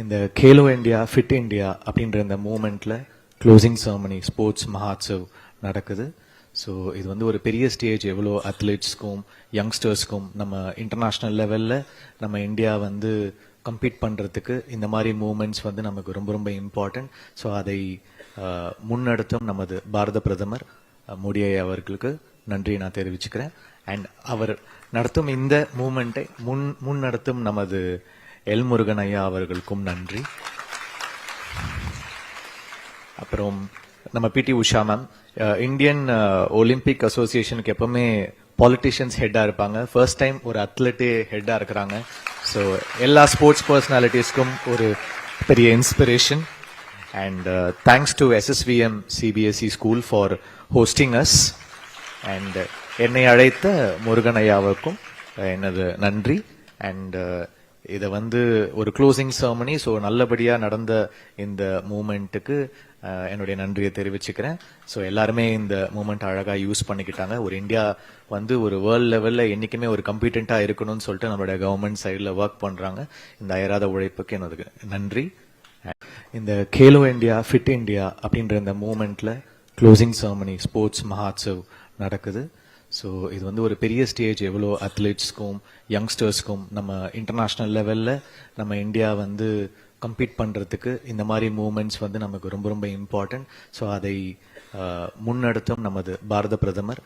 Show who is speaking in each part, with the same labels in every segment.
Speaker 1: இந்த Khelo India fit India அப்படின்ற இந்த மூமெண்ட்டில் க்ளோசிங் செரமனி ஸ்போர்ட்ஸ் மஹாத்சவ் நடக்குது. ஸோ இது வந்து ஒரு பெரிய ஸ்டேஜ் எவ்வளோ அத்லெட்ஸ்க்கும் யங்ஸ்டர்ஸ்க்கும் நம்ம இன்டர்நேஷ்னல் லெவலில் நம்ம இந்தியா வந்து கம்பீட் பண்ணுறதுக்கு இந்த மாதிரி மூமெண்ட்ஸ் வந்து நமக்கு ரொம்ப ரொம்ப இம்பார்ட்டன்ட் ஸோ அதை முன்னெடுத்தும் நமது பாரத பிரதமர் மோடியை மோடி அவர்களுக்கு நன்றி நான் தெரிவிச்சுக்கிறேன். அண்ட் அவர் நடத்தும் இந்த மூமெண்ட்டை முன் முன்னெடுத்தும் நமது எல் முருகன் ஐயா அவர்களுக்கும் நன்றி. அப்புறம் நம்ம P T Usha ma'am Indian Olympic அசோசியேஷனுக்கு எப்பவுமே பாலிட்டிஷியன்ஸ் ஹெட்டாக இருப்பாங்க. ஃபர்ஸ்ட் டைம் ஒரு அத்லெட்டே ஹெட்டாக இருக்கிறாங்க. ஸோ எல்லா ஸ்போர்ட்ஸ் பர்சனாலிட்டிஸ்க்கும் ஒரு பெரிய inspiration and thanks to SSVM CBSE school for hosting us and என்னை அழைத்த முருகன் ஐயாவுக்கும் எனது நன்றி. அண்ட் இதை வந்து ஒரு க்ளோசிங் செரமனி ஸோ நல்லபடியாக நடந்த இந்த மூமெண்ட்டுக்கு என்னுடைய நன்றியை தெரிவிச்சுக்கிறேன். ஸோ எல்லாருமே இந்த மூமெண்ட் அழகாக யூஸ் பண்ணிக்கிட்டாங்க. ஒரு இந்தியா வந்து ஒரு வேர்ல்ட் லெவலில் என்றைக்குமே ஒரு கம்பீட்டண்ட்டாக இருக்கணும்னு சொல்லிட்டு நம்மளுடைய கவர்மெண்ட் சைடில் ஒர்க் பண்ணுறாங்க இந்த அயராத உழைப்புக்கு எனது நன்றி. இந்த கேலோ இந்தியா ஃபிட் இந்தியா அப்படின்ற இந்த மூமெண்ட்டில் க்ளோசிங் செரமனி ஸ்போர்ட்ஸ் மகாத்சவ் நடக்குது. ஸோ இது வந்து ஒரு பெரிய ஸ்டேஜ் எவ்வளோ அத்லீட்ஸ்க்கும் யங்ஸ்டர்ஸ்க்கும் நம்ம இன்டர்நேஷ்னல் லெவலில் நம்ம இந்தியா வந்து கம்பீட் பண்ணுறதுக்கு இந்த மாதிரி மூமெண்ட்ஸ் வந்து நமக்கு ரொம்ப ரொம்ப இம்பார்ட்டன்ட் ஸோ அதை முன்னெடுத்தும் நமது பாரத பிரதமர்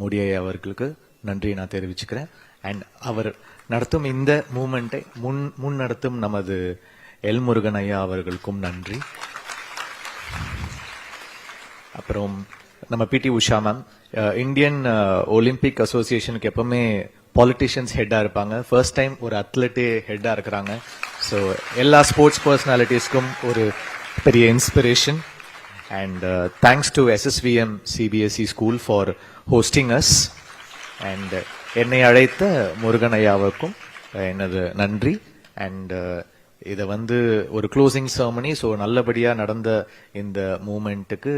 Speaker 1: மோடியை அவர்களுக்கு நன்றி நான் தெரிவிச்சுக்கிறேன். அண்ட் அவர் நடத்தும் இந்த மூமெண்ட்டை முன் முன்னெடுத்தும் நமது எல் முருகன் ஐயா அவர்களுக்கும் நன்றி. அப்புறம் நம்ம P T Usha ma'am Indian Olympic அசோசியேஷனுக்கு எப்பவுமே பாலிட்டிஷியன்ஸ் ஹெட்டா இருப்பாங்க. ஃபர்ஸ்ட் டைம் ஒரு அத்லெட்டே ஹெட்டா இருக்கிறாங்க. ஸோ எல்லா ஸ்போர்ட்ஸ் பர்சனாலிட்டிஸ்க்கும் ஒரு பெரிய inspiration and thanks to SSVM CBSE school for hosting us and என்னை அழைத்த முருகன் ஐயாவுக்கும் uh, எனது நன்றி. அண்ட் இதை வந்து ஒரு க்ளோசிங் செர்மனி ஸோ நல்லபடியாக நடந்த இந்த மூமெண்ட்டுக்கு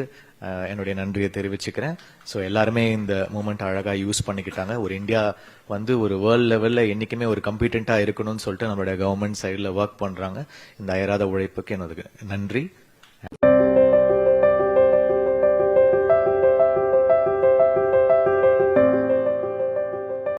Speaker 1: என்னுடைய நன்றியை தெரிவிச்சுக்கிறேன். ஸோ எல்லாருமே இந்த மூமெண்ட் அழகாக யூஸ் பண்ணிக்கிட்டாங்க. ஒரு இந்தியா வந்து ஒரு வேர்ல்ட் லெவலில் என்றைக்குமே ஒரு கம்பீட்டண்ட்டாக இருக்கணும்னு சொல்லிட்டு நம்மளுடைய கவர்மெண்ட் சைடில் ஒர்க் பண்ணுறாங்க இந்த அயராத உழைப்புக்கு எனது நன்றி.